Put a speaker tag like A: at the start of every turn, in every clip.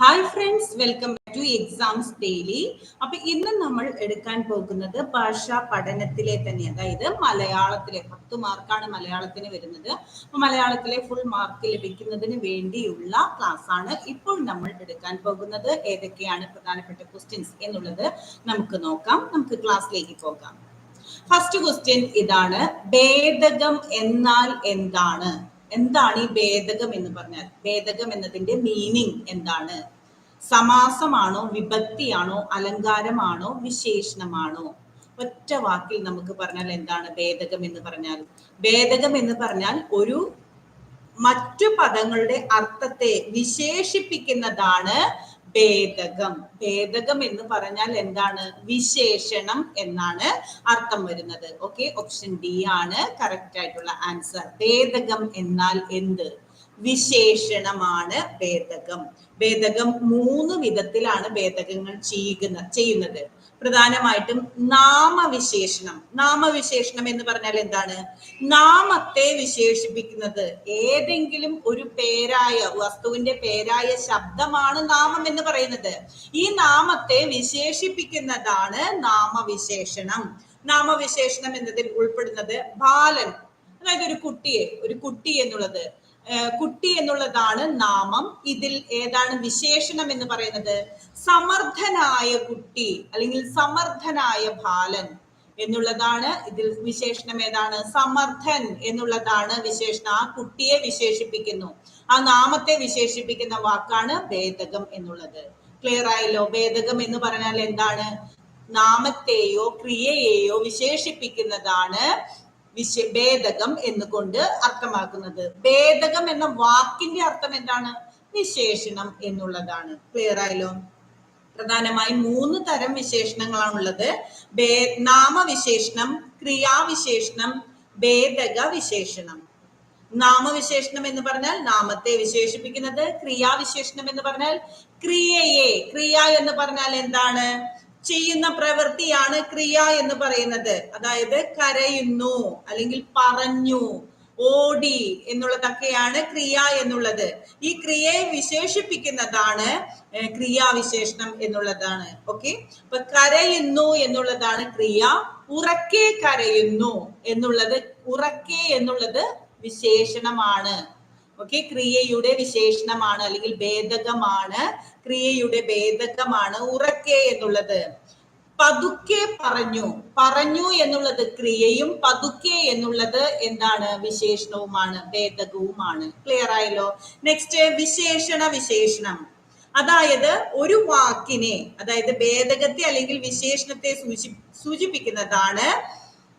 A: Hi friends welcome to exams daily അപ്പൊ ഇന്ന് നമ്മൾ എടുക്കാൻ പോകുന്നത് ഭാഷാ പഠനത്തിലെ തന്നെ അതായത് മലയാളത്തിലെ പത്ത് മാർക്കാണ് മലയാളത്തിന് വരുന്നത്. അപ്പൊ മലയാളത്തിലെ ഫുൾ മാർക്ക് ലഭിക്കുന്നതിന് വേണ്ടിയുള്ള ക്ലാസ് ആണ് ഇപ്പോൾ നമ്മൾ എടുക്കാൻ പോകുന്നത്. ഏതൊക്കെയാണ് പ്രധാനപ്പെട്ട ക്വസ്റ്റ്യൻസ് എന്നുള്ളത് നമുക്ക് നോക്കാം. നമുക്ക് ക്ലാസ്സിലേക്ക് പോകാം. ഫസ്റ്റ് ക്വസ്റ്റ്യൻ ഇതാണ് ഭേദകം എന്നാൽ എന്താണ്? എന്താണ് ഈ ഭേദകം എന്ന് പറഞ്ഞാൽ? ഭേദകം എന്നതിന്റെ മീനിങ് എന്താണ്? സമാസമാണോ വിഭക്തിയാണോ അലങ്കാരമാണോ വിശേഷണമാണോ? ഒറ്റ വാക്കിൽ നമുക്ക് പറഞ്ഞാൽ എന്താണ് ഭേദകം എന്ന് പറഞ്ഞാൽ? ഭേദകം എന്ന് പറഞ്ഞാൽ ഒരു മറ്റു പദങ്ങളുടെ അർത്ഥത്തെ വിശേഷിപ്പിക്കുന്നതാണ് ഭേദകം. ഭേദകം എന്ന് പറഞ്ഞാൽ എന്താണ്? വിശേഷണം എന്നാണ് അർത്ഥം വരുന്നത്. ഓക്കെ ഓപ്ഷൻ ഡി ആണ് കറക്റ്റ് ആയിട്ടുള്ള ആൻസർ ഭേദകം എന്നാൽ എന്ത്? വിശേഷണമാണ് ഭേദകം. ഭേദകം മൂന്ന് വിധത്തിലാണ് ഭേദകങ്ങൾ ചെയ്യുന്ന ചെയ്യുന്നത്. പ്രധാനമായിട്ടും നാമവിശേഷണം. നാമവിശേഷണം എന്ന് പറഞ്ഞാൽ എന്താണ്? നാമത്തെ വിശേഷിപ്പിക്കുന്നത്. ഏതെങ്കിലും ഒരു പേരായ വസ്തുവിന്റെ പേരായ ശബ്ദമാണ് നാമം എന്ന് പറയുന്നത്. ഈ നാമത്തെ വിശേഷിപ്പിക്കുന്നതാണ് നാമവിശേഷണം. നാമവിശേഷണം എന്നതിൽ ഉൾപ്പെടുന്നത് ബാലൻ. അതായത് ഒരു കുട്ടിയെ ഒരു കുട്ടി എന്നുള്ളത്. കുട്ടി എന്നുള്ളതാണ് നാമം. ഇതിൽ ഏതാണ് വിശേഷണം എന്ന് പറയുന്നത്? സമർത്ഥനായ കുട്ടി അല്ലെങ്കിൽ സമർത്ഥനായ ബാലൻ എന്നുള്ളതാണ് ഇതിൽ വിശേഷണം ഏതാണ്? സമർത്ഥൻ എന്നുള്ളതാണ് വിശേഷണം. ആ കുട്ടിയെ വിശേഷിപ്പിക്കുന്നു. ആ നാമത്തെ വിശേഷിപ്പിക്കുന്ന വാക്കാണ് ഭേദകം എന്നുള്ളത്. ക്ലിയർ ആയല്ലോ? ഭേദകം എന്ന് പറഞ്ഞാൽ എന്താണ്? നാമത്തെയോ ക്രിയയെയോ വിശേഷിപ്പിക്കുന്നതാണ് വിശ ഭേദകം എന്നുകൊണ്ട് അർത്ഥമാക്കുന്നത്. ഭേദകം എന്ന വാക്കിന്റെ അർത്ഥം എന്താണ്? വിശേഷണം എന്നുള്ളതാണ്. ക്ലിയർ ആയല്ലോ? പ്രധാനമായും മൂന്ന് തരം വിശേഷണങ്ങളാണുള്ളത്. ഭേ നാമവിശേഷണം ക്രിയാവിശേഷണം ഭേദക വിശേഷണം നാമവിശേഷണം എന്ന് പറഞ്ഞാൽ നാമത്തെ വിശേഷിപ്പിക്കുന്നത് ക്രിയാവിശേഷണം എന്ന് പറഞ്ഞാൽ ക്രിയയെ. ക്രിയ എന്ന് പറഞ്ഞാൽ എന്താണ്? ചെയ്യുന്ന പ്രവൃത്തിയാണ് ക്രിയ എന്ന് പറയുന്നത്. അതായത് കരയുന്നു അല്ലെങ്കിൽ പറഞ്ഞു ഓടി എന്നുള്ളതൊക്കെയാണ് ക്രിയ എന്നുള്ളത്. ഈ ക്രിയയെ വിശേഷിപ്പിക്കുന്നതാണ് ക്രിയാവിശേഷണം എന്നുള്ളതാണ്. ഓക്കെ? അപ്പൊ കരയുന്നു എന്നുള്ളതാണ് ക്രിയ ഉറക്കെ കരയുന്നു എന്നുള്ളത് ഉറക്കെ എന്നുള്ളത് വിശേഷണമാണ്. ഓക്കെ ക്രിയയുടെ വിശേഷണമാണ് അല്ലെങ്കിൽ ഭേദകമാണ്. ക്രിയയുടെ ഭേദകമാണ് ഉറക്കെ എന്നുള്ളത്. പതുക്കെ പറഞ്ഞു. പറഞ്ഞു എന്നുള്ളത് ക്രിയയും പതുക്കെ എന്നുള്ളത് എന്താണ്? വിശേഷണവുമാണ് ഭേദകവുമാണ്. ക്ലിയർ ആയല്ലോ? നെക്സ്റ്റ് വിശേഷണ വിശേഷണം. അതായത് ഒരു വാക്കിനെ അതായത് ഭേദകത്തെ അല്ലെങ്കിൽ വിശേഷണത്തെ സൂചി സൂചിപ്പിക്കുന്നതാണ്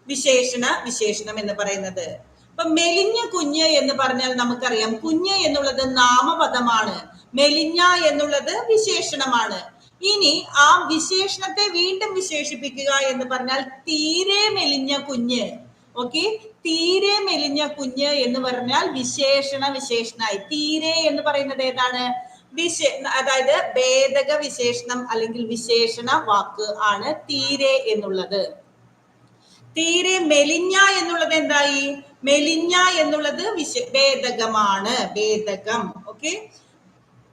A: വിശേഷണ വിശേഷണം എന്ന് പറയുന്നത്. ഇപ്പൊ മെലിഞ്ഞ കുഞ്ഞ് എന്ന് പറഞ്ഞാൽ നമുക്കറിയാം. കുഞ്ഞ് എന്നുള്ളത് നാമപദമാണ്. മെലിഞ്ഞ എന്നുള്ളത് വിശേഷണമാണ്. ഇനി ആ വിശേഷണത്തെ വീണ്ടും വിശേഷിപ്പിക്കുക എന്ന് പറഞ്ഞാൽ തീരെ മെലിഞ്ഞ കുഞ്ഞ്. ഓക്കെ? തീരെ മെലിഞ്ഞ കുഞ്ഞ് എന്ന് പറഞ്ഞാൽ വിശേഷണ വിശേഷണായി. തീരെ എന്ന് പറയുന്നത് ഏതാണ്? വിശേ അതായത് ഭേദക വിശേഷണം അല്ലെങ്കിൽ വിശേഷണ വാക്ക് ആണ് തീരെ എന്നുള്ളത്. തീരെ മെലിഞ്ഞ എന്നുള്ളത് എന്തായി? മെലിഞ്ഞ എന്നുള്ളത് വിശ ഭേദകമാണ് ഭേദകം ഓക്കെ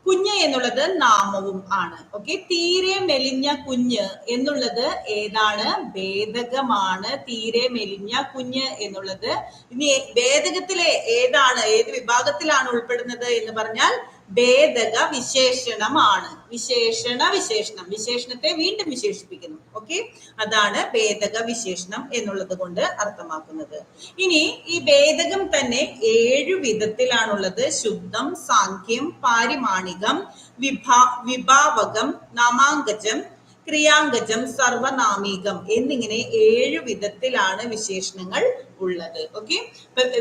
A: കുഞ്ഞ് എന്നുള്ളത് നാമവും ആണ് ഓക്കെ തീരെ മെലിഞ്ഞ കുഞ്ഞ് എന്നുള്ളത് ഏതാണ്? വേദകമാണ് തീരെ മെലിഞ്ഞ കുഞ്ഞ് എന്നുള്ളത്. ഇനി വേദകത്തിലെ ഏതാണ്? ഏത് വിഭാഗത്തിലാണ് ഉൾപ്പെടുന്നത് എന്ന് പറഞ്ഞാൽ ഭേദക വിശേഷണമാണ്. വിശേഷണ വിശേഷണം. വിശേഷണത്തെ വീണ്ടും വിശേഷിപ്പിക്കുന്നു. ഓക്കെ അതാണ് ഭേദക വിശേഷണം എന്നുള്ളത് കൊണ്ട് അർത്ഥമാക്കുന്നത്. ഇനി ഈ ഭേദകം തന്നെ ഏഴു വിധത്തിലാണുള്ളത്. ശുദ്ധം സാഖ്യം പാരിമാണികം വിഭാ വിഭാവകം നാമാങ്കജം ക്രിയാങ്കജം സർവനാമീകം എന്നിങ്ങനെ ഏഴു വിധത്തിലാണ് വിശേഷണങ്ങൾ ഉള്ളത്. ഓക്കെ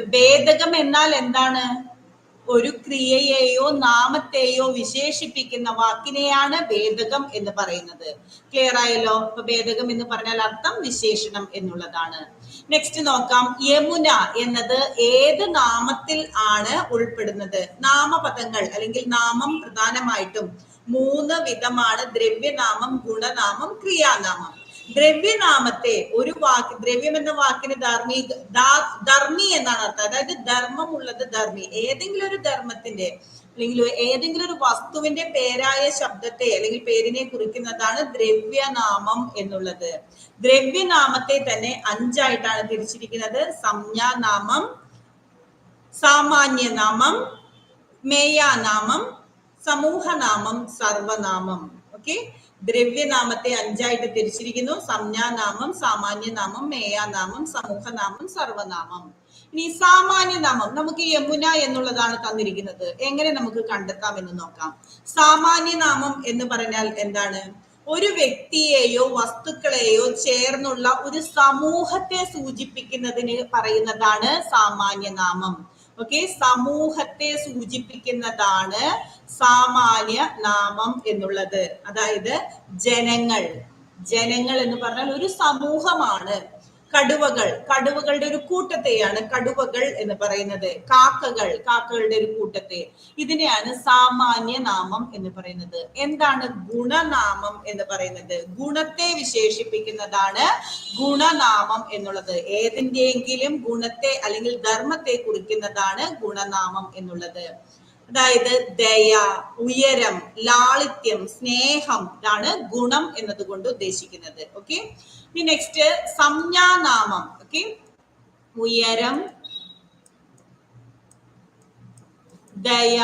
A: ഭേദകം എന്നാൽ എന്താണ്? ഒരു ക്രിയയെയോ നാമത്തെയോ വിശേഷിപ്പിക്കുന്ന വാക്കിനെയാണ് ഭേദകം എന്ന് പറയുന്നത്. ക്ലിയർ ആയല്ലോ? ഇപ്പൊ ഭേദകം എന്ന് പറഞ്ഞാൽ അർത്ഥം വിശേഷണം എന്നുള്ളതാണ്. നെക്സ്റ്റ് നോക്കാം. യമുന എന്നത് ഏത് നാമത്തിൽ ആണ് ഉൾപ്പെടുന്നത്? നാമപദങ്ങൾ അല്ലെങ്കിൽ നാമം പ്രധാനമായിട്ടും മൂന്ന് വിധമാണ്. ദ്രവ്യനാമം ഗുണനാമം ക്രിയാനാമം. ദ്രവ്യനാമത്തെ ഒരു വാക്ക് ദ്രവ്യം എന്ന വാക്കിന് ധർമ്മി ധർമ്മി എന്നാണ് അർത്ഥം. അതായത് ധർമ്മമുള്ളത് ധർമ്മി. ഏതെങ്കിലും ഒരു ധർമ്മത്തിന്റെ അല്ലെങ്കിൽ ഏതെങ്കിലും ഒരു വസ്തുവിന്റെ പേരായ ശബ്ദത്തെ അല്ലെങ്കിൽ പേരിനെ കുറിക്കുന്നതാണ് ദ്രവ്യനാമം എന്നുള്ളത്. ദ്രവ്യനാമത്തെ തന്നെ അഞ്ചായിട്ടാണ് തിരിച്ചിരിക്കുന്നത്. സംജ്ഞാനാമം സാമാന്യനാമം മേയാനാമം സമൂഹനാമം സർവനാമം. ഓക്കെ? ദ്രവ്യനാമത്തെ അഞ്ചായിട്ട് തിരിച്ചിരിക്കുന്നു. സംജ്ഞാനാമം സാമാന്യനാമം മേയാനാമം സമൂഹനാമം സർവനാമം. ഇനി സാമാന്യനാമം നമുക്ക് യമുന എന്നുള്ളതാണ് തന്നിരിക്കുന്നത്. എങ്ങനെ നമുക്ക് കണ്ടെത്താം എന്ന് നോക്കാം. സാമാന്യനാമം എന്ന് പറഞ്ഞാൽ എന്താണ്? ഒരു വ്യക്തിയെയോ വസ്തുക്കളെയോ ചേർന്നുള്ള ഒരു സമൂഹത്തെ സൂചിപ്പിക്കുന്നതിന് പറയുന്നതാണ് സാമാന്യനാമം. ഓക്കെ സമൂഹത്തെ സൂചിപ്പിക്കുന്നതാണ് സാമാന്യ നാമം എന്നുള്ളത്. അതായത് ജനങ്ങൾ. ജനങ്ങൾ എന്ന് പറഞ്ഞാൽ ഒരു സമൂഹമാണ്. കടുവകൾ കടുവകളുടെ ഒരു കൂട്ടത്തെയാണ് കടുവകൾ എന്ന് പറയുന്നത്. കാക്കകൾ കാക്കകളുടെ ഒരു കൂട്ടത്തെ. ഇതിനെയാണ് സാമാന്യ നാമം എന്ന് പറയുന്നത്. എന്താണ് ഗുണനാമം എന്ന് പറയുന്നത്? ഗുണത്തെ വിശേഷിപ്പിക്കുന്നതാണ് ഗുണനാമം എന്നുള്ളത്. ഏതിന്റെയെങ്കിലും ഗുണത്തെ അല്ലെങ്കിൽ ധർമ്മത്തെ കുറിക്കുന്നതാണ് ഗുണനാമം എന്നുള്ളത്. അതായത് ദയ ഉയരം ലാളിത്യം സ്നേഹം ഇതാണ് ഗുണം എന്നതുകൊണ്ട് ഉദ്ദേശിക്കുന്നത്. ഓക്കെ ഇനി നെക്സ്റ്റ് സംജ്ഞാനാമം. ഓക്കെ ഉയരം ദയ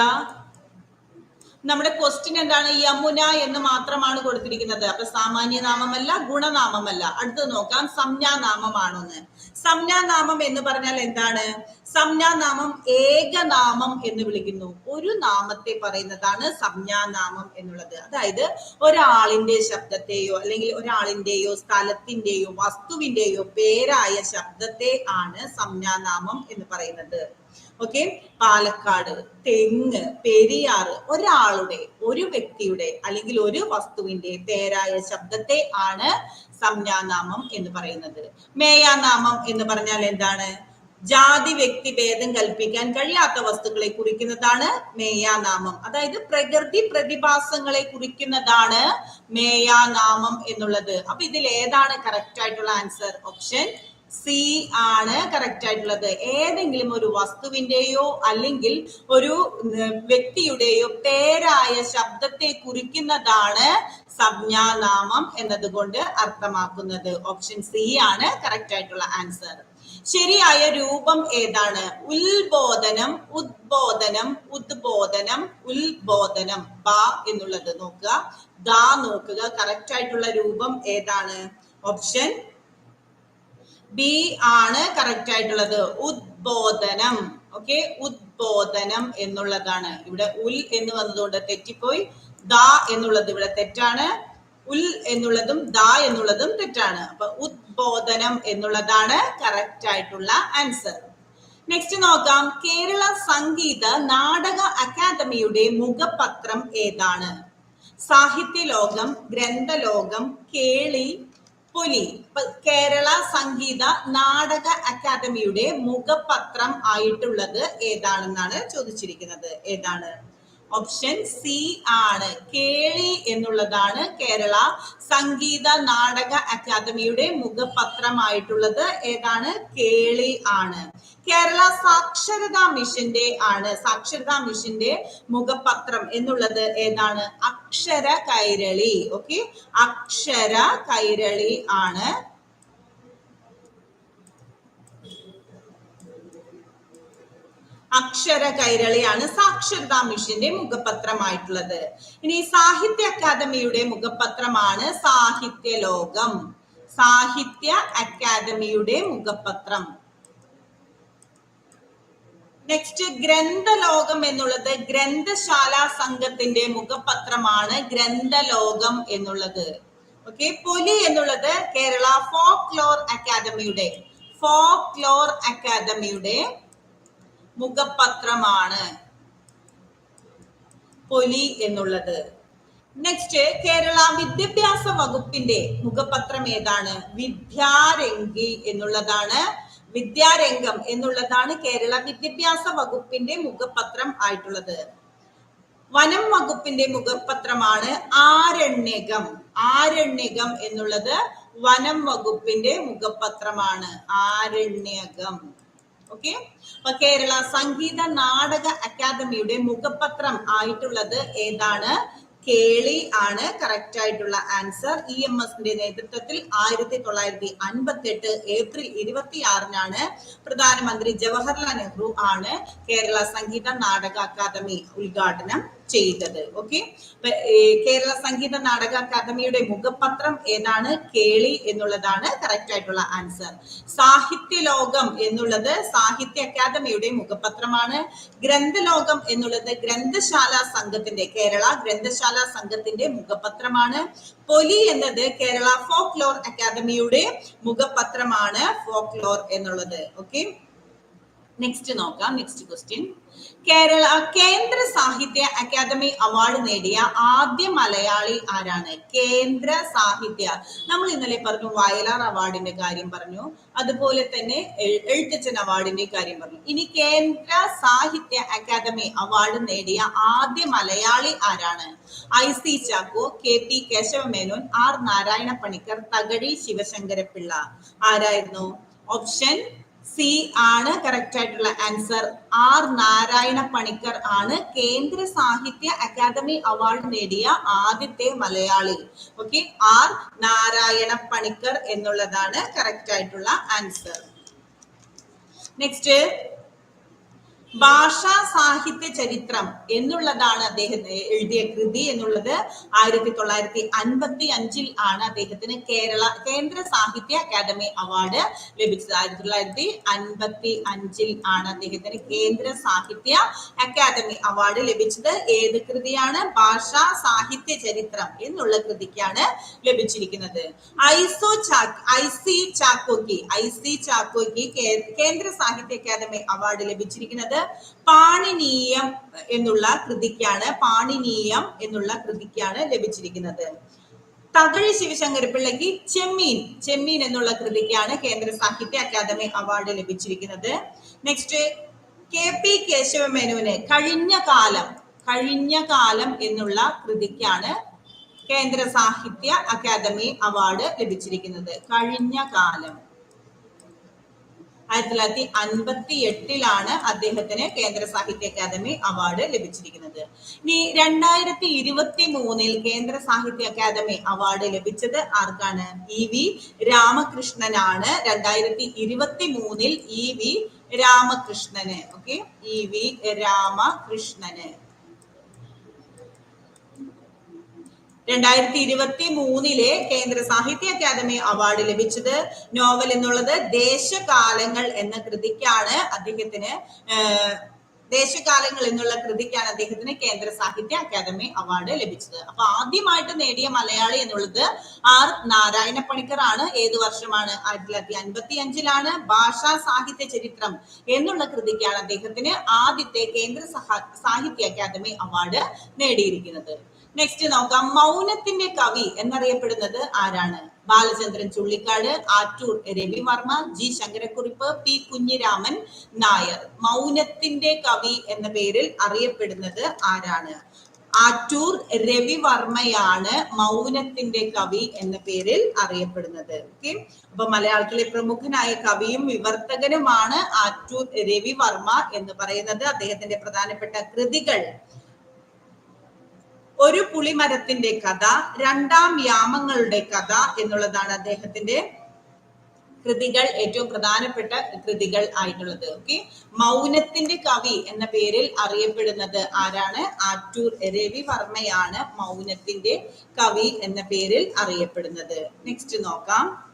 A: നമ്മുടെ ക്വസ്റ്റ്യൻ എന്താണ്? യമുന എന്ന് മാത്രമാണ് കൊടുത്തിരിക്കുന്നത്. അപ്പൊ സാമാന്യനാമമല്ല ഗുണനാമമല്ല. അടുത്ത് നോക്കാം. സംജ്ഞാനാമമാണെന്ന്. സംജ്ഞാനാമം എന്ന് പറഞ്ഞാൽ എന്താണ്? സംജ്ഞാനാമം ഏകനാമം എന്ന് വിളിക്കുന്നു. ഒരു നാമത്തെ പറയുന്നതാണ് സംജ്ഞാനാമം എന്നുള്ളത്. അതായത് ഒരാളിന്റെ ശബ്ദത്തെയോ അല്ലെങ്കിൽ ഒരാളിന്റെയോ സ്ഥലത്തിന്റെയോ വസ്തുവിന്റെയോ പേരായ ശബ്ദത്തെ ആണ് സംജ്ഞാനാമം എന്ന് പറയുന്നത്. ഓക്കെ പാലക്കാട് തെങ്ങ് പെരിയാറ് ഒരാളുടെ ഒരു വ്യക്തിയുടെ അല്ലെങ്കിൽ ഒരു വസ്തുവിന്റെ പേരായ ശബ്ദത്തെ ആണ് സംജ്ഞാനാമം എന്ന് പറയുന്നത്. മേയാനാമം എന്ന് പറഞ്ഞാൽ എന്താണ്? ജാതി വ്യക്തി ഭേദം കൽപ്പിക്കാൻ കഴിയാത്ത വസ്തുക്കളെ കുറിക്കുന്നതാണ് മേയാനാമം. അതായത് പ്രകൃതി പ്രതിഭാസങ്ങളെ കുറിക്കുന്നതാണ് മേയാനാമം എന്നുള്ളത്. അപ്പൊ ഇതിൽ ഏതാണ് കറക്റ്റ് ആയിട്ടുള്ള ആൻസർ ഓപ്ഷൻ സി ആണ് കറക്റ്റ് ആയിട്ടുള്ളത്. ഏതെങ്കിലും ഒരു വസ്തുവിന്റെയോ അല്ലെങ്കിൽ ഒരു വ്യക്തിയുടെയോ പേരായ ശബ്ദത്തെ കുറിക്കുന്നതാണ് സംജ്ഞാനാമം എന്നതുകൊണ്ട് അർത്ഥമാക്കുന്നത്. ഓപ്ഷൻ സി ആണ് കറക്റ്റ് ആയിട്ടുള്ള ആൻസർ ശരിയായ രൂപം ഏതാണ്? ഉത്ബോധനം ഉദ്ബോധനം ഉദ്ബോധനം ഉത്ബോധനം. ബ എന്നുള്ളത് നോക്കുക. ദ നോക്കുക. കറക്റ്റ് ആയിട്ടുള്ള രൂപം ഏതാണ്? ഓപ്ഷൻ ബി ആണ് കറക്റ്റ് ആയിട്ടുള്ളത്. ഉദ്ബോധനം. ഓക്കെ ഉദ്ബോധനം എന്നുള്ളതാണ്. ഇവിടെ ഉൽ എന്ന് വന്നതുകൊണ്ട് തെറ്റിപ്പോയി. ദ എന്നുള്ളത് ഇവിടെ തെറ്റാണ്. ഉൽ എന്നുള്ളതും ദ എന്നുള്ളതും തെറ്റാണ്. അപ്പൊ ഉദ്ബോധനം എന്നുള്ളതാണ് കറക്റ്റ് ആയിട്ടുള്ള ആൻസർ നെക്സ്റ്റ് നോക്കാം. കേരള സംഗീത നാടക അക്കാദമിയുടെ മുഖപത്രം ഏതാണ്? സാഹിത്യ ലോകം ഗ്രന്ഥലോകം കേളി പുലി കേരള സംഗീത നാടക അക്കാദമിയുടെ മുഖപത്രം ആയിട്ടുള്ളത് ഏതാണെന്നാണ് ചോദിച്ചിരിക്കുന്നത്. ഏതാണ്? ഓപ്ഷൻ സി ആണ്. കേളി എന്നുള്ളതാണ് കേരള സംഗീത നാടക അക്കാദമിയുടെ മുഖപത്രമായിട്ടുള്ളത്. ഏതാണ്? കേളി ആണ്. കേരള സാക്ഷരതാ മിഷന്റെ ആണ്. സാക്ഷരതാ മിഷന്റെ മുഖപത്രം എന്നുള്ളത് ഏതാണ്? അക്ഷര കൈരളി. ഓക്കെ അക്ഷര കൈരളി ആണ്. അക്ഷര കൈരളിയാണ് സാക്ഷരതാ മിഷന്റെ മുഖപത്രമായിട്ടുള്ളത്. ഇനി സാഹിത്യ അക്കാദമിയുടെ മുഖപത്രമാണ് സാഹിത്യ ലോകം. സാഹിത്യ അക്കാദമിയുടെ മുഖപത്രം. നെക്സ്റ്റ് ഗ്രന്ഥലോകം എന്നുള്ളത് ഗ്രന്ഥശാല സംഘത്തിന്റെ മുഖപത്രമാണ് ഗ്രന്ഥലോകം എന്നുള്ളത്. ഓക്കെ പൊലി എന്നുള്ളത് കേരള ഫോക്ലോർ ലോർ അക്കാദമിയുടെ ഫോക്ലോർ ലോർ അക്കാദമിയുടെ മുഖപത്രമാണ്. പൊലി എന്നുള്ളത്. നെക്സ്റ്റ് കേരള വിദ്യാഭ്യാസ വകുപ്പിന്റെ മുഖപത്രം ഏതാണ്? വിദ്യാരംഗി എന്നുള്ളതാണ്. വിദ്യാരംഗം എന്നുള്ളതാണ് കേരള വിദ്യാഭ്യാസ വകുപ്പിന്റെ മുഖപത്രം ആയിട്ടുള്ളത്. വനം വകുപ്പിന്റെ മുഖപത്രമാണ് ആരണ്യകം. ആരണ്യകം എന്നുള്ളത് വനം വകുപ്പിന്റെ മുഖപത്രമാണ്. ആരണ്യകം. ഓക്കെ അപ്പൊ കേരള സംഗീത നാടക അക്കാദമിയുടെ മുഖപത്രം ആയിട്ടുള്ളത് ഏതാണ്? കേളി ആണ്. കറക്റ്റ് ആയിട്ടുള്ള ആൻസർ ഇ എം എസിന്റെ നേതൃത്വത്തിൽ ആയിരത്തി തൊള്ളായിരത്തി അൻപത്തി എട്ട് ഏപ്രിൽ ഇരുപത്തി ആറിനാണ് പ്രധാനമന്ത്രി ജവഹർലാൽ നെഹ്റു ആണ് കേരള സംഗീത നാടക അക്കാദമി ഉദ്ഘാടനം ചെയ്തത്. ഓക്കെ കേരള സംഗീത നാടക അക്കാദമിയുടെ മുഖപത്രം ഏതാണ്? കേളി എന്നുള്ളതാണ് കറക്റ്റ് ആയിട്ടുള്ള ആൻസർ സാഹിത്യ ലോകം എന്നുള്ളത് സാഹിത്യ അക്കാദമിയുടെ മുഖപത്രമാണ്. ഗ്രന്ഥലോകം എന്നുള്ളത് ഗ്രന്ഥശാല സംഘത്തിന്റെ കേരള ഗ്രന്ഥശാല സംഘത്തിന്റെ മുഖപത്രമാണ്. പൊലി എന്നത് കേരള ഫോക്ലോർ അക്കാദമിയുടെ മുഖപത്രമാണ് ഫോക്ലോർ എന്നുള്ളത്. ഓക്കെ നെക്സ്റ്റ് നോക്കാം. Next question Kerala Kendra Sahitya Akademi award നേടിയ ആദ്യ മലയാളി ആരാണ്? കേന്ദ്ര സാഹിത്യ. നമ്മൾ ഇന്നലെ പറഞ്ഞു വയലാർ അവാർഡിന്റെ കാര്യം പറഞ്ഞു. അതുപോലെ തന്നെ എഴ്- എഴുത്തച്ഛൻ അവാർഡിന്റെ കാര്യം പറഞ്ഞു. ഇനി കേന്ദ്ര സാഹിത്യ അക്കാദമി അവാർഡ് നേടിയ ആദ്യ മലയാളി ആരാണ്? I C Chacko K P Kesavamenon R Narayana Panicker Thakazhi Sivasankarapillai ആരായിരുന്നു? ഓപ്ഷൻ സി ആണ് കറക്റ്റ് ആയിട്ടുള്ള ആൻസർ ആർ നാരായണ പണിക്കർ ആണ് കേന്ദ്ര സാഹിത്യ അക്കാദമി അവാർഡ് നേടിയ ആദ്യത്തെ മലയാളി. ഓക്കെ ആർ നാരായണ പണിക്കർ എന്നുള്ളതാണ് കറക്റ്റ് ആയിട്ടുള്ള ആൻസർ നെക്സ്റ്റ് ഭാഷാ സാഹിത്യ ചരിത്രം എന്നുള്ളതാണ് അദ്ദേഹം എഴുതിയ കൃതി എന്നുള്ളത്. ആയിരത്തി തൊള്ളായിരത്തി അൻപത്തി അഞ്ചിൽ ആണ് അദ്ദേഹത്തിന് കേരള കേന്ദ്ര സാഹിത്യ അക്കാദമി അവാർഡ് ലഭിച്ചത്. ആയിരത്തി തൊള്ളായിരത്തി അൻപത്തി അഞ്ചിൽ ആണ് അദ്ദേഹത്തിന് കേന്ദ്ര സാഹിത്യ അക്കാദമി അവാർഡ് ലഭിച്ചത്. ഏത് കൃതിയാണ്? ഭാഷാ സാഹിത്യ ചരിത്രം എന്നുള്ള കൃതിക്കാണ് ലഭിച്ചിരിക്കുന്നത്. ഐസോ ചാക്ക് ഐ സി ചാക്കോക്കി ഐ സി ചാക്കോക്കി കേന്ദ്ര സാഹിത്യ അക്കാദമി അവാർഡ് ലഭിച്ചിരിക്കുന്നത് പാണിനീയം എന്നുള്ള കൃതിക്കാണ് പാണിനീയം എന്നുള്ള കൃതിക്കാണ് ലഭിച്ചിരിക്കുന്നത്. തകഴി ശിവശങ്കരപിള്ളയ്ക്ക് ചെമ്മീൻ ചെമ്മീൻ എന്നുള്ള കൃതിക്കാണ് കേന്ദ്ര സാഹിത്യ അക്കാദമി അവാർഡ് ലഭിച്ചിരിക്കുന്നത്. നെക്സ്റ്റ് കെ പി കേശവമേനോന് കഴിഞ്ഞ കാലം കഴിഞ്ഞ കാലം എന്നുള്ള കൃതിക്കാണ് കേന്ദ്ര സാഹിത്യ അക്കാദമി അവാർഡ് ലഭിച്ചിരിക്കുന്നത്. കഴിഞ്ഞ കാലം. ആയിരത്തി തൊള്ളായിരത്തി അൻപത്തി എട്ടിലാണ് അദ്ദേഹത്തിന് കേന്ദ്ര സാഹിത്യ അക്കാദമി അവാർഡ് ലഭിച്ചിരിക്കുന്നത്. ഇനി രണ്ടായിരത്തി ഇരുപത്തി മൂന്നിൽ കേന്ദ്ര സാഹിത്യ അക്കാദമി അവാർഡ് ലഭിച്ചത് ആർക്കാണ്? ഇ വി രാമകൃഷ്ണനാണ്. രണ്ടായിരത്തി ഇരുപത്തി മൂന്നിൽ ഇ വി രാമകൃഷ്ണന്. ഓക്കെ? ഇ വി രാമകൃഷ്ണന്. രണ്ടായിരത്തി ഇരുപത്തി മൂന്നിലെ കേന്ദ്ര സാഹിത്യ അക്കാദമി അവാർഡ് ലഭിച്ചത് നോവൽ എന്നുള്ളത് ദേശകാലങ്ങൾ എന്ന കൃതിക്കാണ് അദ്ദേഹത്തിന് ദേശകാലങ്ങൾ എന്നുള്ള കൃതിക്കാണ് അദ്ദേഹത്തിന് കേന്ദ്ര സാഹിത്യ അക്കാദമി അവാർഡ് ലഭിച്ചത്. അപ്പൊ ആദ്യമായിട്ട് നേടിയ മലയാളി എന്നുള്ളത് ആർ നാരായണ പണിക്കർ ആണ് ഏത് വർഷമാണ്? ആയിരത്തി തൊള്ളായിരത്തി അൻപത്തി അഞ്ചിലാണ് ഭാഷാ സാഹിത്യ ചരിത്രം എന്നുള്ള കൃതിക്കാണ് അദ്ദേഹത്തിന് ആദ്യത്തെ കേന്ദ്ര സഹ- സാഹിത്യ അക്കാദമി അവാർഡ് നേടിയിരിക്കുന്നത്. നെക്സ്റ്റ് നോക്കാം മൗനത്തിന്റെ കവി എന്നറിയപ്പെടുന്നത് ആരാണ്? Balachandran Chullikkad Attoor Ravivarma G Sankarakurup P Kunhiraman Nair. മൗനത്തിന്റെ കവി എന്ന പേരിൽ അറിയപ്പെടുന്നത് ആരാണ്? ആറ്റൂർ രവിവർമ്മയാണ് മൗനത്തിന്റെ കവി എന്ന പേരിൽ അറിയപ്പെടുന്നത്. ഓക്കെ അപ്പൊ മലയാളത്തിലെ പ്രമുഖനായ കവിയും വിവർത്തകനുമാണ് ആറ്റൂർ രവിവർമ്മ എന്ന് പറയുന്നത്. അദ്ദേഹത്തിന്റെ പ്രധാനപ്പെട്ട കൃതികൾ ഒരു പുളിമരത്തിന്റെ കഥ രണ്ടാം യാമങ്ങളുടെ കഥ എന്നുള്ളതാണ് അദ്ദേഹത്തിന്റെ കൃതികൾ ഏറ്റവും പ്രധാനപ്പെട്ട കൃതികൾ ആയിട്ടുള്ളത്. ഓക്കെ മൗനത്തിന്റെ കവി എന്ന പേരിൽ അറിയപ്പെടുന്നത് ആരാണ്? ആറ്റൂർ രവിവർമ്മയാണ് മൗനത്തിന്റെ കവി എന്ന പേരിൽ അറിയപ്പെടുന്നത്. നെക്സ്റ്റ് നോക്കാം.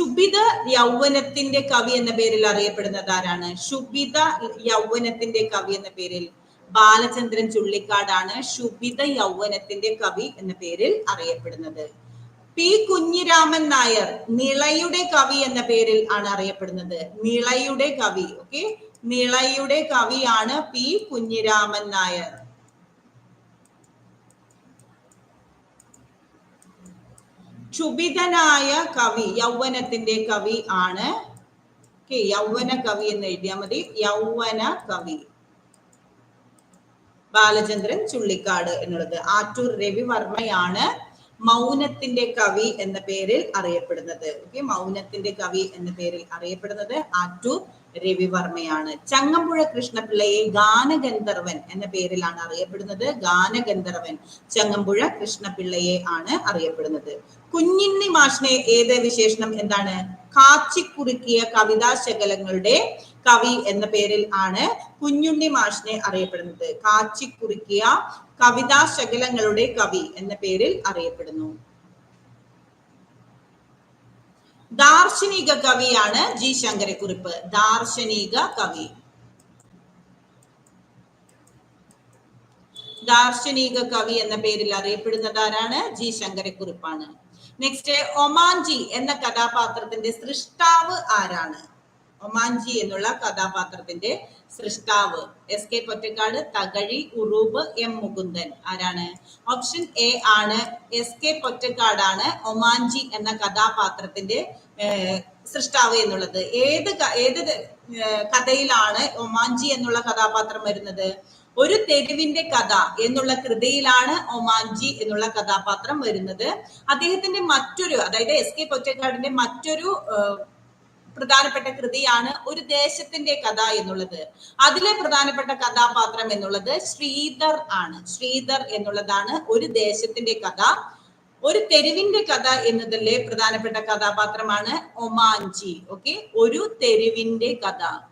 A: ശുഭിത യൗവനത്തിന്റെ കവി എന്ന പേരിൽ അറിയപ്പെടുന്നത് ആരാണ്? ശുഭിത യൗവനത്തിന്റെ കവി എന്ന പേരിൽ. ബാലചന്ദ്രൻ ചുള്ളിക്കാടാണ് ശുഭിത യൗവനത്തിന്റെ കവി എന്ന പേരിൽ അറിയപ്പെടുന്നത്. പി. കുഞ്ഞിരാമൻ നായർ നിളയുടെ കവി എന്ന പേരിൽ ആണ് അറിയപ്പെടുന്നത്. നിളയുടെ കവി ഓക്കെ? നിളയുടെ കവിയാണ് പി. കുഞ്ഞിരാമൻ നായർ. ക്ഷുഭിതനായ കവി യൗവനത്തിന്റെ കവി ആണ്. യൗവന കവി എന്ന് എഴുതിയാൽ മതി. യൗവന കവി. ബാലചന്ദ്രൻ ചുള്ളിക്കാട് എന്നുള്ളത്. ആറ്റൂർ രവിവർമ്മയാണ് മൗനത്തിന്റെ കവി എന്ന പേരിൽ അറിയപ്പെടുന്നത്. ഓക്കെ മൗനത്തിന്റെ കവി എന്ന പേരിൽ അറിയപ്പെടുന്നത് ആറ്റൂർ രവിവർമ്മയാണ് ചങ്ങമ്പുഴ കൃഷ്ണപിള്ളയെ ഗാനഗന്ധർവൻ എന്ന പേരിലാണ് അറിയപ്പെടുന്നത്. ഗാനഗന്ധർവൻ ചങ്ങമ്പുഴ കൃഷ്ണപിള്ളയെ ആണ് അറിയപ്പെടുന്നത്. കുഞ്ഞിണ്ണി മാഷിനെ ഏത് വിശേഷണം എന്താണ്? കാച്ചിക്കുറുക്കിയ കവിതാ ശകലങ്ങളുടെ കവി എന്ന പേരിൽ ആണ് കുഞ്ഞുണ്ണി മാഷിനെ അറിയപ്പെടുന്നത്. കാച്ചിക്കുറുക്കിയ കവിതാ ശകലങ്ങളുടെ കവി എന്ന പേരിൽ അറിയപ്പെടുന്നു. ദാർശനിക കവിയാണ് ജി ശങ്കരക്കുറിപ്പ്. ദാർശനിക കവി. ദാർശനിക കവി എന്ന പേരിൽ അറിയപ്പെടുന്നത് ആരാണ്? ജി ശങ്കരക്കുറിപ്പാണ്. നെക്സ്റ്റ് ഒമാൻജി എന്ന കഥാപാത്രത്തിന്റെ സൃഷ്ടാവ് ആരാണ്? ഒമാൻജി എന്നുള്ള കഥാപാത്രത്തിന്റെ സൃഷ്ടാവ്. S K Pottekkatt Thakazhi Uroob M Mukundan. ആരാണ്? ഓപ്ഷൻ എ ആണ് എസ് കെ പൊറ്റക്കാടാണ് ഒമാൻജി എന്ന കഥാപാത്രത്തിന്റെ സൃഷ്ടാവ് എന്നുള്ളത്. ഏത് ഏത് കഥയിലാണ് ഒമാൻജി എന്നുള്ള കഥാപാത്രം വരുന്നത്? ഒരു തെരുവിന്റെ കഥ എന്നുള്ള കൃതിയിലാണ് ഒമാൻജി എന്നുള്ള കഥാപാത്രം വരുന്നത്. അദ്ദേഹത്തിന്റെ മറ്റൊരു അതായത് എസ് കെ പൊറ്റക്കാടിന്റെ മറ്റൊരു പ്രധാനപ്പെട്ട കൃതിയാണ് ഒരു ദേശത്തിന്റെ കഥ എന്നുള്ളത്. അതിലെ പ്രധാനപ്പെട്ട കഥാപാത്രം എന്നുള്ളത് ശ്രീധർ ആണ്. ശ്രീധർ എന്നുള്ളതാണ് ഒരു ദേശത്തിന്റെ കഥ. ഒരു തെരുവിന്റെ കഥ എന്നതല്ലേ പ്രധാനപ്പെട്ട കഥാപാത്രമാണ് ഒമാൻജി. ഓക്കെ ഒരു തെരുവിന്റെ കഥ.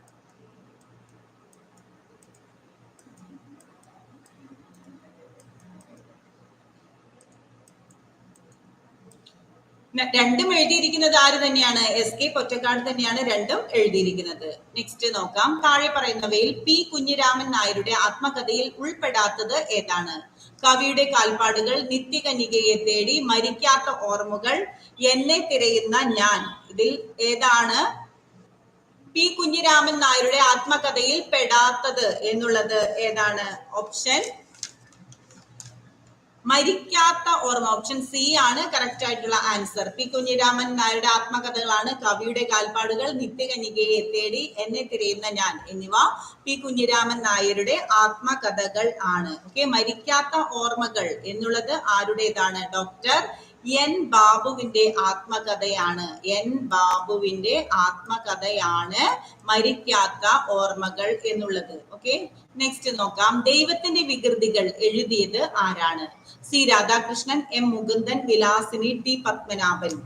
A: രണ്ടും എഴുതിയിരിക്കുന്നത് ആര് തന്നെയാണ്? എസ് കെ പൊറ്റക്കാട് തന്നെയാണ് രണ്ടും എഴുതിയിരിക്കുന്നത്. നെക്സ്റ്റ് നോക്കാം. താഴെ പറയുന്നവയിൽ പി കുഞ്ഞിരാമൻ നായരുടെ ആത്മകഥയിൽ ഉൾപ്പെടാത്തത് ഏതാണ്? കവിയുടെ കാൽപ്പാടുകൾ നിത്യകനികയെ തേടി മരിക്കാത്ത ഓർമ്മകൾ എന്നെ തിരയുന്ന ഞാൻ. ഇതിൽ ഏതാണ്? പി കുഞ്ഞിരാമൻ നായരുടെ ആത്മകഥയിൽ പെടാത്തത് എന്നുള്ളത് ഏതാണ്? ഓപ്ഷൻ മരിക്കാത്ത ഓർമ്മ ഓപ്ഷൻ സി ആണ് കറക്റ്റ് ആയിട്ടുള്ള ആൻസർ പി കുഞ്ഞിരാമൻ നായരുടെ ആത്മകഥകളാണ് കവിയുടെ കാൽപ്പാടുകൾ നിത്യകന്യകയെ തേടി എന്നെ തിരയുന്ന ഞാൻ എന്നിവ പി കുഞ്ഞിരാമൻ നായരുടെ ആത്മകഥകൾ ആണ്. ഓക്കെ മരിക്കാത്ത ഓർമ്മകൾ എന്നുള്ളത് ആരുടേതാണ്? ഡോക്ടർ എൻ ബാബുവിന്റെ ആത്മകഥയാണ്. എൻ ബാബുവിന്റെ ആത്മകഥയാണ് മരിക്കാത്ത ഓർമ്മകൾ എന്നുള്ളത്. ഓക്കെ നെക്സ്റ്റ് നോക്കാം. ദൈവത്തിന്റെ വികൃതികൾ എഴുതിയത് ആരാണ്? C Radhakrishnan M Mukundan Vilasini T Padmanabhan.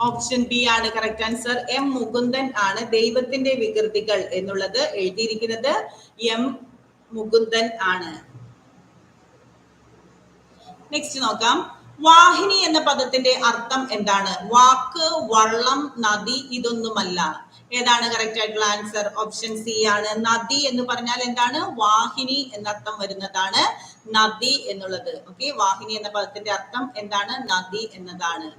A: Option B ആണ് കറക്റ്റ് ആൻസർ എം മുകുന്ദൻ ആണ് ദൈവത്തിന്റെ വികൃതികൾ എന്നുള്ളത് എഴുതിയിരിക്കുന്നത്. എം മുകുന്ദൻ ആണ്. നെക്സ്റ്റ് നോക്കാം. വാഹിനി എന്ന പദത്തിന്റെ അർത്ഥം എന്താണ്? വാക്ക് വള്ളം നദി ഇതൊന്നുമല്ല. ഏതാണ് കറക്റ്റ് ആയിട്ടുള്ള ആൻസർ ഓപ്ഷൻ സി ആണ്. നദി എന്ന് പറഞ്ഞാൽ എന്താണ്? വാഹിനി എന്നർത്ഥം വരുന്നതാണ്. നദി എന്നുള്ളത്. ഓക്കെ വാഹിനി എന്ന പദത്തിന്റെ അർത്ഥം എന്താണ്? നദി എന്നതാണ്.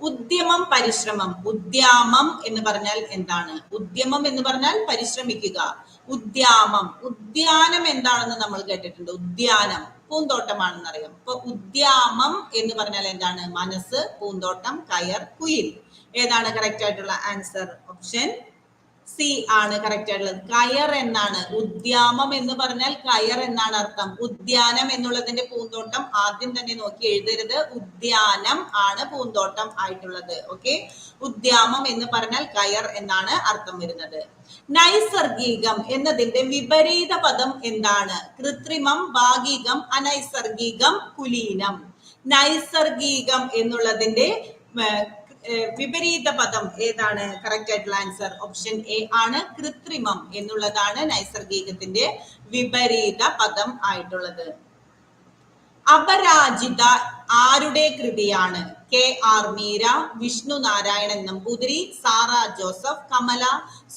A: ഉദ്യമം പരിശ്രമം. ഉദ്യാമം എന്ന് പറഞ്ഞാൽ എന്താണ്? ഉദ്യമം എന്ന് പറഞ്ഞാൽ പരിശ്രമിക്കുക. ഉദ്യാമം. ഉദ്യാനം എന്താണെന്ന് നമ്മൾ കേട്ടിട്ടുണ്ട്. ഉദ്യാനം. പൂന്തോട്ടമാണെന്ന് അറിയാം അപ്പൊ ഉദ്യാമം എന്ന് പറഞ്ഞാൽ എന്താണ്? മനസ്സ് പൂന്തോട്ടം കയർ കുയിൽ. ഏതാണ് കറക്റ്റ് ആയിട്ടുള്ള ആൻസർ ഓപ്ഷൻ സി ആണ് കറക്റ്റ് ആയിട്ടുള്ളത്. കയർ എന്നാണ്. ഉദ്യാമം എന്ന് പറഞ്ഞാൽ കയർ എന്നാണ് അർത്ഥം. ഉദ്യാനം എന്നുള്ളതിന്റെ പൂന്തോട്ടം ആദ്യം തന്നെ നോക്കി എഴുതരുത്. ഉദ്യാനം ആണ് പൂന്തോട്ടം ആയിട്ടുള്ളത്. ഓക്കെ ഉദ്യാമം എന്ന് പറഞ്ഞാൽ കയർ എന്നാണ് അർത്ഥം വരുന്നത്. നൈസർഗികം എന്നതിന്റെ വിപരീത പദം എന്താണ്? കൃത്രിമം ഭാഗികം അനൈസർഗികം കുലീനം. നൈസർഗികം എന്നുള്ളതിന്റെ വിപരീത പദം ഏതാണ്? കറക്റ്റ് ആയിട്ടുള്ള ആൻസർ ഓപ്ഷൻ എ ആണ്. കൃത്രിമം എന്നുള്ളതാണ് നൈസർഗികത്തിന്റെ വിപരീത പദം ആയിട്ടുള്ളത്. അപരാജിത ആരുടെ കൃതിയാണ്? K R Meera Vishnu Narayanan Namboothiri Sara Joseph Kamala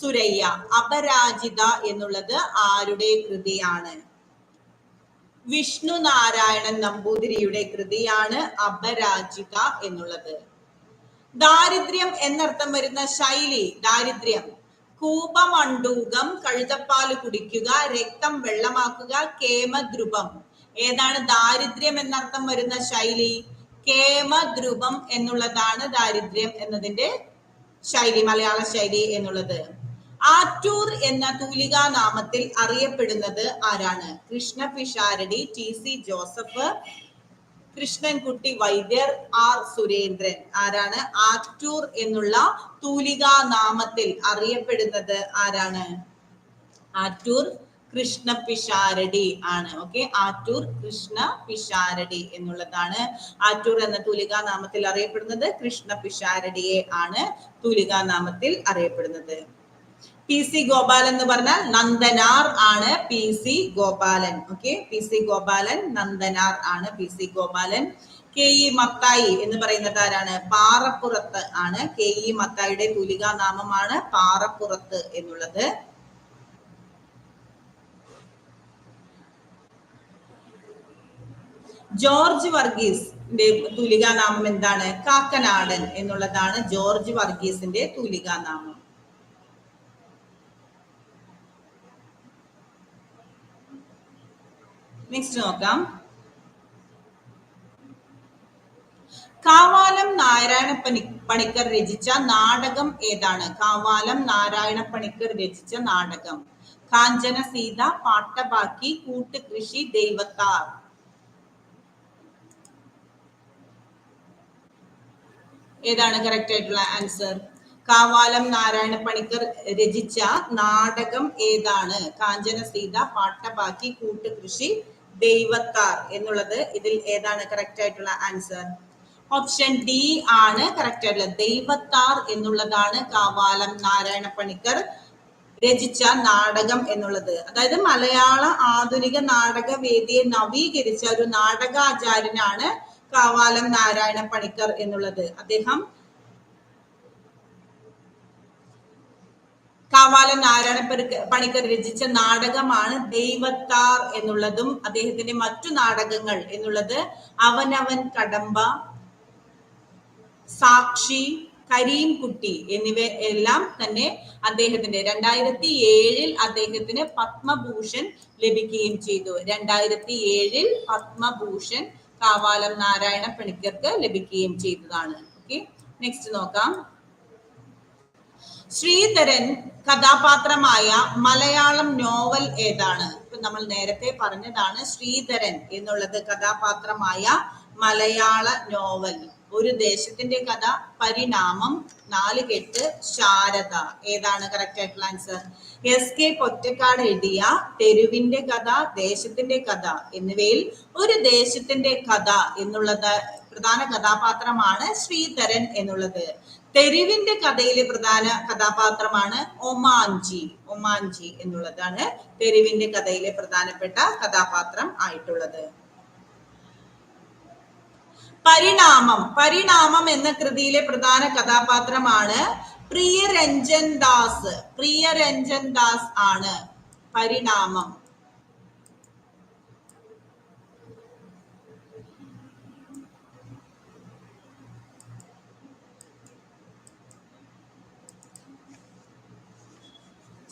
A: Surayya. അപരാജിത എന്നുള്ളത് ആരുടെ കൃതിയാണ്? വിഷ്ണു നാരായണൻ നമ്പൂതിരിയുടെ കൃതിയാണ് അപരാജിത എന്നുള്ളത്. ദാരിദ്ര്യം എന്നർത്ഥം വരുന്ന ശൈലി ദാരിദ്ര്യം. കൂപമണ്ടൂകം കഴുതപ്പാൽ കുടിക്കുക രക്തം വെള്ളമാക്കുക കേമദ്രുപം. ഏതാണ് ദാരിദ്ര്യം എന്നർത്ഥം വരുന്ന ശൈലി? കേമദ്രുപം എന്നുള്ളതാണ് ദാരിദ്ര്യം എന്നതിന്റെ ശൈലി മലയാള ശൈലി എന്നുള്ളത്. ആറ്റൂർ എന്ന തൂലികാ നാമത്തിൽ അറിയപ്പെടുന്നത് ആരാണ്? Krishna Pisharody T C Joseph Krishnankutty Vaidyar R Surendran. ആരാണ്? ആറ്റൂർ എന്നുള്ള തൂലികാ നാമത്തിൽ അറിയപ്പെടുന്നത് ആരാണ്? ആറ്റൂർ കൃഷ്ണ പിഷാരടി ആണ്. ഓക്കെ ആറ്റൂർ കൃഷ്ണ പിഷാരടി എന്നുള്ളതാണ്. ആറ്റൂർ എന്ന തൂലികാ നാമത്തിൽ അറിയപ്പെടുന്നത് കൃഷ്ണ പിഷാരടിയെ ആണ് തൂലികാ നാമത്തിൽ അറിയപ്പെടുന്നത്. പി സി ഗോപാലൻ എന്ന് പറഞ്ഞാൽ നന്ദനാർ ആണ് P C Gopalan. Okay P C Gopalan Nandanar ആണ് P C Gopalan. K E Mathai എന്ന് പറയുന്നത് ആരാണ്? പാറപ്പുറത്ത് ആണ്. കെ ഇ മത്തായിയുടെ തൂലികാ നാമമാണ് പാറപ്പുറത്ത് എന്നുള്ളത്. ജോർജ് വർഗീസിന്റെ തൂലികാ നാമം എന്താണ്? കാക്കനാടൻ എന്നുള്ളതാണ് ജോർജ് വർഗീസിന്റെ തൂലികാ നാമം നെക്സ്റ്റ് നോക്കാം. കാവാലം നാരായണ പണി പണിക്കർ രചിച്ച നാടകം ഏതാണ്? കാവാലം നാരായണ പണിക്കർ രചിച്ച നാടകം. കാഞ്ചന സീത പാട്ടബാക്കി കൂട്ടുകൃഷി ദൈവത്താർ. ഏതാണ് കറക്റ്റ് ആയിട്ടുള്ള ആൻസർ കാവാലം നാരായണ പണിക്കർ രചിച്ച നാടകം ഏതാണ്? കാഞ്ചന സീത പാട്ടബാക്കി കൂട്ടുകൃഷി ദൈവത്താർ എന്നുള്ളത് ഇതിൽ ഏതാണ് കറക്റ്റ് ആയിട്ടുള്ള ആൻസർ ഓപ്ഷൻ ഡി ആണ് കറക്റ്റ് ആയിട്ടുള്ളത് ദൈവത്താർ എന്നുള്ളതാണ് കാവാലം നാരായണ പണിക്കർ രചിച്ച നാടകം എന്നുള്ളത്. അതായത് മലയാള ആധുനിക നാടക വേദിയെ നവീകരിച്ച ഒരു നാടകാചാര്യനാണ് കാവാലം നാരായണ പണിക്കർ എന്നുള്ളത്. അദ്ദേഹം കാവാലൻ നാരായണ പണിക്ക- പണിക്കർ രചിച്ച നാടകമാണ് ദൈവത്താർ എന്നുള്ളതും അദ്ദേഹത്തിന്റെ മറ്റു നാടകങ്ങൾ എന്നുള്ളത് അവനവൻ കടമ്പ സാക്ഷി കരീംകുട്ടി എന്നിവ എല്ലാം തന്നെ അദ്ദേഹത്തിന്റെ രണ്ടായിരത്തി ഏഴിൽ അദ്ദേഹത്തിന് പത്മഭൂഷൺ ലഭിക്കുകയും ചെയ്തു. രണ്ടായിരത്തി ഏഴിൽ പത്മഭൂഷൺ കാവാലം നാരായണ പണിക്കർക്ക് ലഭിക്കുകയും ചെയ്തതാണ്. ഓക്കെ നെക്സ്റ്റ് നോക്കാം. ശ്രീധരൻ കഥാപാത്രമായ മലയാളം നോവൽ ഏതാണ്? ഇപ്പൊ നമ്മൾ നേരത്തെ പറഞ്ഞതാണ് ശ്രീധരൻ എന്നുള്ളത് കഥാപാത്രമായ മലയാള നോവൽ. ഒരു ദേശത്തിന്റെ കഥ പരിണാമം നാല് കെട്ട് ശാരദ. ഏതാണ് കറക്റ്റ് ആയിട്ടുള്ള ആൻസർ എസ് കെ പൊറ്റക്കാട് എഴുതിയ തെരുവിന്റെ കഥ ദേശത്തിന്റെ കഥ എന്നിവയിൽ ഒരു ദേശത്തിന്റെ കഥ എന്നുള്ളത് പ്രധാന കഥാപാത്രമാണ് ശ്രീധരൻ എന്നുള്ളത്. തെരുവിന്റെ കഥയിലെ പ്രധാന കഥാപാത്രമാണ് ഒമാൻജി ഒമാൻജി എന്നുള്ളതാണ് തെരുവിന്റെ കഥയിലെ പ്രധാനപ്പെട്ട കഥാപാത്രം ആയിട്ടുള്ളത്. പരിണാമം. പരിണാമം എന്ന കൃതിയിലെ പ്രധാന കഥാപാത്രമാണ് പ്രിയരഞ്ജൻ ദാസ്. പ്രിയരഞ്ജൻ ദാസ് ആണ് പരിണാമം.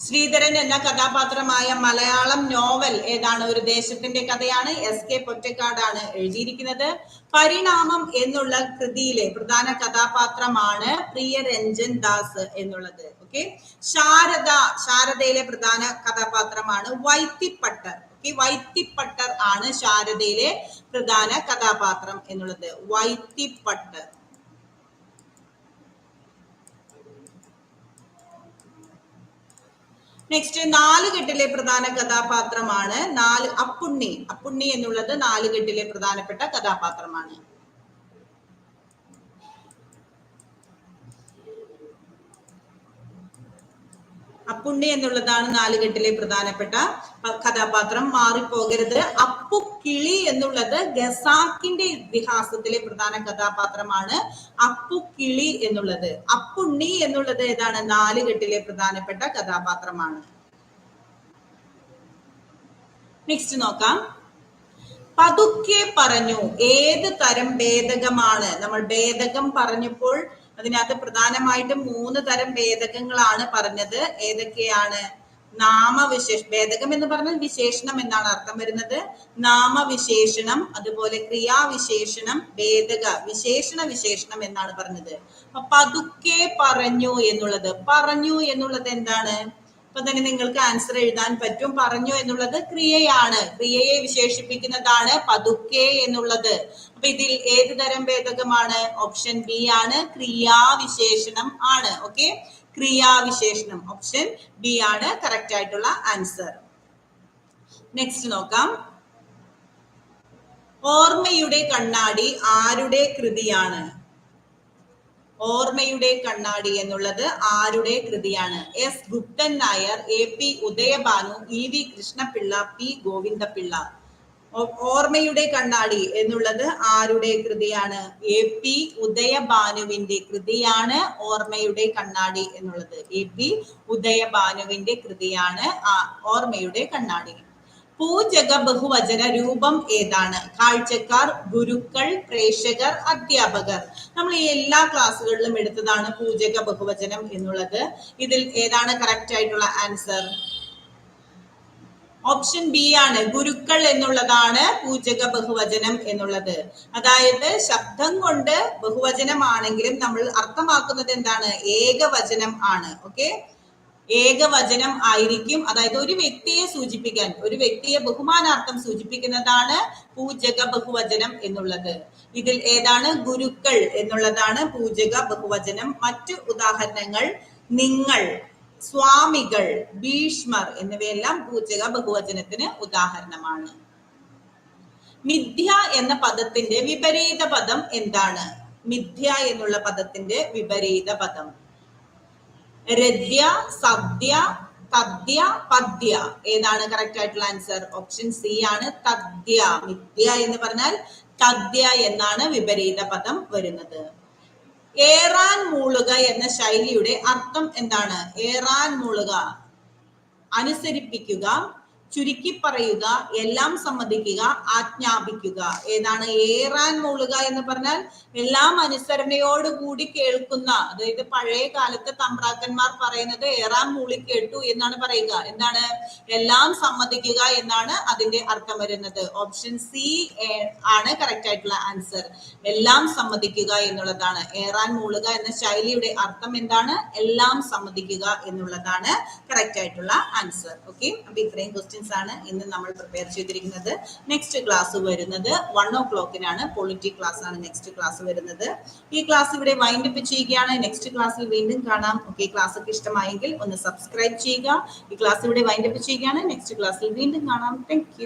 A: ശ്രീധരൻ എന്ന കഥാപാത്രമായ മലയാളം നോവൽ ഏതാണ്? ഒരു ദേശത്തിന്റെ കഥയാണ്. എസ് കെ പൊറ്റക്കാടാണ് എഴുതിയിരിക്കുന്നത്. പരിണാമം എന്നുള്ള കൃതിയിലെ പ്രധാന കഥാപാത്രമാണ് പ്രിയ രഞ്ജൻ ദാസ് എന്നുള്ളത്. ഓക്കെ? ശാരദ ശാരദയിലെ പ്രധാന കഥാപാത്രമാണ് വൈത്തിപ്പട്ടർ. ഓക്കെ? വൈത്തിപ്പട്ടർ ആണ് ശാരദയിലെ പ്രധാന കഥാപാത്രം എന്നുള്ളത്. വൈത്തിപ്പട്ടർ. നെക്സ്റ്റ് നാലുകെട്ടിലെ പ്രധാന കഥാപാത്രമാണ് നാല് അപ്പുണ്ണി. അപ്പുണ്ണി എന്നുള്ളത് നാലുകെട്ടിലെ പ്രധാനപ്പെട്ട കഥാപാത്രമാണ്. അപ്പുണ്ണി എന്നുള്ളതാണ് നാലുകെട്ടിലെ പ്രധാനപ്പെട്ട കഥാപാത്രം. മാറിപ്പോകരുത്. അപ്പു കിളി എന്നുള്ളത് ഗസാക്കിന്റെ ഇതിഹാസത്തിലെ പ്രധാന കഥാപാത്രമാണ് അപ്പു കിളി എന്നുള്ളത്. അപ്പുണ്ണി എന്നുള്ളത് ഏതാണ്? നാലുകെട്ടിലെ പ്രധാനപ്പെട്ട കഥാപാത്രമാണ്. നെക്സ്റ്റ് നോക്കാം. പതുക്കെ പറഞ്ഞു. ഏത് തരം ഭേദകമാണ്? നമ്മൾ ഭേദകം പറഞ്ഞപ്പോൾ അതിനകത്ത് പ്രധാനമായിട്ടും മൂന്ന് തരം ഭേദകങ്ങളാണ് പറഞ്ഞത്. ഏതൊക്കെയാണ്? നാമവിശേഷ ഭേദകം എന്ന് പറഞ്ഞാൽ വിശേഷണം എന്നാണ് അർത്ഥം വരുന്നത്. നാമവിശേഷണം അതുപോലെ ക്രിയാവിശേഷണം ഭേദക വിശേഷണ വിശേഷണം എന്നാണ് പറഞ്ഞത്. പതുക്കെ പറഞ്ഞു എന്നുള്ളത് പറഞ്ഞു എന്നുള്ളത് എന്താണ്? അപ്പൊ തന്നെ നിങ്ങൾക്ക് ആൻസർ എഴുതാൻ പറ്റും. പറഞ്ഞു എന്നുള്ളത് ക്രിയയാണ്. ക്രിയയെ വിശേഷിപ്പിക്കുന്നതാണ് പതുക്കെ എന്നുള്ളത്. അപ്പൊ ഇതിൽ ഏത് തരം ഭേദകമാണ്? ഓപ്ഷൻ ബി ആണ്. ക്രിയാവിശേഷണം ആണ്. ഓക്കെ ക്രിയാവിശേഷണം. ഓപ്ഷൻ ബി ആണ് കറക്റ്റ് ആയിട്ടുള്ള ആൻസർ നെക്സ്റ്റ് നോക്കാം. ഓർമ്മയുടെ കണ്ണാടി ആരുടെ കൃതിയാണ്? ഓർമ്മയുടെ കണ്ണാടി എന്നുള്ളത് ആരുടെ കൃതിയാണ്? S Guptan Nair A P Udayabhanu E V Krishnapillai P Govindapillai. ഓർമ്മയുടെ കണ്ണാടി എന്നുള്ളത് ആരുടെ കൃതിയാണ്? എ പി ഉദയഭാനുവിന്റെ കൃതിയാണ് ഓർമ്മയുടെ കണ്ണാടി എന്നുള്ളത്. എ പി ഉദയഭാനുവിന്റെ കൃതിയാണ് ഓർമ്മയുടെ കണ്ണാടി. പൂജക ബഹുവചന രൂപം ഏതാണ്? കാഴ്ചക്കാർ ഗുരുക്കൾ പ്രേക്ഷകർ അധ്യാപകർ. നമ്മൾ ഈ എല്ലാ ക്ലാസ്സുകളിലും എടുത്തതാണ് പൂജക ബഹുവചനം എന്നുള്ളത്. ഇതിൽ ഏതാണ് കറക്റ്റ് ആയിട്ടുള്ള ആൻസർ ഓപ്ഷൻ ബി ആണ് ഗുരുക്കൾ എന്നുള്ളതാണ് പൂജക ബഹുവചനം എന്നുള്ളത്. അതായത് ശബ്ദം കൊണ്ട് ബഹുവചനമാണെങ്കിലും നമ്മൾ അർത്ഥമാക്കുന്നത് എന്താണ്? ഏകവചനം ആണ്. ഓക്കെ ഏകവചനം ആയിരിക്കും. അതായത് ഒരു വ്യക്തിയെ സൂചിപ്പിക്കാൻ ഒരു വ്യക്തിയെ ബഹുമാനാർത്ഥം സൂചിപ്പിക്കുന്നതാണ് പൂജക ബഹുവചനം എന്നുള്ളത്. ഇതിൽ ഏതാണ്? ഗുരുക്കൾ എന്നുള്ളതാണ് പൂജക ബഹുവചനം. മറ്റു ഉദാഹരണങ്ങൾ നിങ്ങൾ സ്വാമികൾ ഭീഷ്മർ എന്നിവയെല്ലാം പൂജക ബഹുവചനത്തിന് ഉദാഹരണമാണ്. മിഥ്യ എന്ന പദത്തിന്റെ വിപരീത പദം എന്താണ്? മിഥ്യ എന്നുള്ള പദത്തിന്റെ വിപരീത പദം. രദ്യ സദ്യ തദ്യ പദ്യ. ഏതാണ് കറക്റ്റ് ആയിട്ടുള്ള ആൻസർ ഓപ്ഷൻ സി ആണ് തദ്യ. മിഥ്യ എന്ന് പറഞ്ഞാൽ തദ്യ എന്നാണ് വിപരീത പദം വരുന്നത്. ഏറാൻ മൂളുക എന്ന ശൈലിയുടെ അർത്ഥം എന്താണ്? ഏറാൻ മൂളുക. അനുസരിപ്പിക്കുക ചുരുക്കി പറയുക എല്ലാം സമ്മതിക്കുക ആജ്ഞാപിക്കുക. ഏതാണ്? ഏറാൻ മൂളുക എന്ന് പറഞ്ഞാൽ എല്ലാം അനുസരണയോടുകൂടി കേൾക്കുന്ന അതായത് പഴയ കാലത്തെ തമ്പ്രാക്കന്മാർ പറയുന്നത് ഏറാൻ മൂളി കേട്ടു എന്നാണ് പറയുക. എന്താണ്? എല്ലാം സമ്മതിക്കുക എന്നാണ് അതിന്റെ അർത്ഥം വരുന്നത്. ഓപ്ഷൻ സി ആണ് കറക്റ്റ് ആയിട്ടുള്ള ആൻസർ എല്ലാം സമ്മതിക്കുക എന്നുള്ളതാണ്. ഏറാൻ മൂളുക എന്ന ശൈലിയുടെ അർത്ഥം എന്താണ്? എല്ലാം സമ്മതിക്കുക എന്നുള്ളതാണ് കറക്റ്റ് ആയിട്ടുള്ള ആൻസർ ഓക്കെ അപ്പൊ ഇത്രയും ക്വസ്റ്റ്യൻസ് ആണ് ഇന്ന് നമ്മൾ പ്രിപ്പയർ ചെയ്തിരിക്കുന്നത്. നെക്സ്റ്റ് ക്ലാസ് വരുന്നത് വൺ ഓ ക്ലോക്കിനാണ് പൊളിറ്റി ക്ലാസ് ആണ് നെക്സ്റ്റ് ക്ലാസ് വരുന്നത്. ഈ ക്ലാസ് ഇവിടെ വൈൻഡ് അപ്പ് ചെയ്യുകയാണ്. നെക്സ്റ്റ് ക്ലാസ്സിൽ വീണ്ടും കാണാം. ഓക്കെ ക്ലാസ് ഒക്കെ ഇഷ്ടമായെങ്കിൽ ഒന്ന് സബ്സ്ക്രൈബ് ചെയ്യുക. ഈ ക്ലാസ് ഇവിടെ വൈൻഡ് അപ്പ് ചെയ്യുകയാണ്. നെക്സ്റ്റ് ക്ലാസ്സിൽ വീണ്ടും കാണാം. താങ്ക്